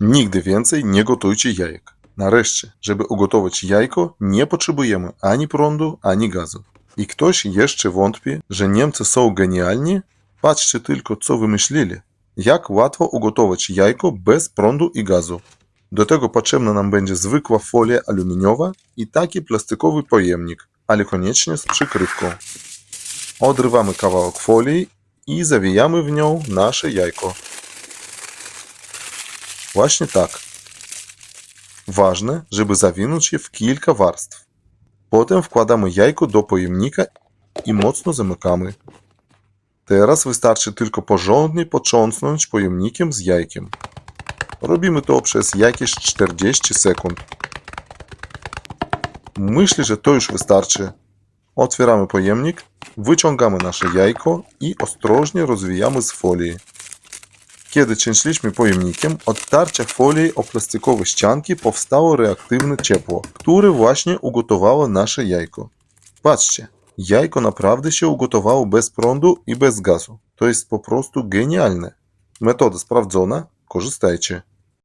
Nigdy więcej nie gotujcie jajek. Nareszcie, żeby ugotować jajko, nie potrzebujemy ani prądu, ani gazu. I ktoś jeszcze wątpi, że Niemcy są genialni? Patrzcie tylko, co wymyślili. Jak łatwo ugotować jajko bez prądu i gazu. Do tego potrzebna nam będzie zwykła folia aluminiowa i taki plastikowy pojemnik, ale koniecznie z przykrywką. Odrywamy kawałek folii i zawijamy w nią nasze jajko. Właśnie tak. Ważne, żeby zawinąć je w kilka warstw. Potem wkładamy jajko do pojemnika i mocno zamykamy. Teraz wystarczy tylko porządnie potrząsnąć pojemnikiem z jajkiem. Robimy to przez jakieś 40 sekund. Myślę, że to już wystarczy. Otwieramy pojemnik, wyciągamy nasze jajko i ostrożnie rozwijamy z folii. Kiedy cięśliśmy pojemnikiem, od tarcia folii o plastikowe ścianki powstało reaktywne ciepło, które właśnie ugotowało nasze jajko. Patrzcie, jajko naprawdę się ugotowało bez prądu i bez gazu. To jest po prostu genialne. Metoda sprawdzona, korzystajcie.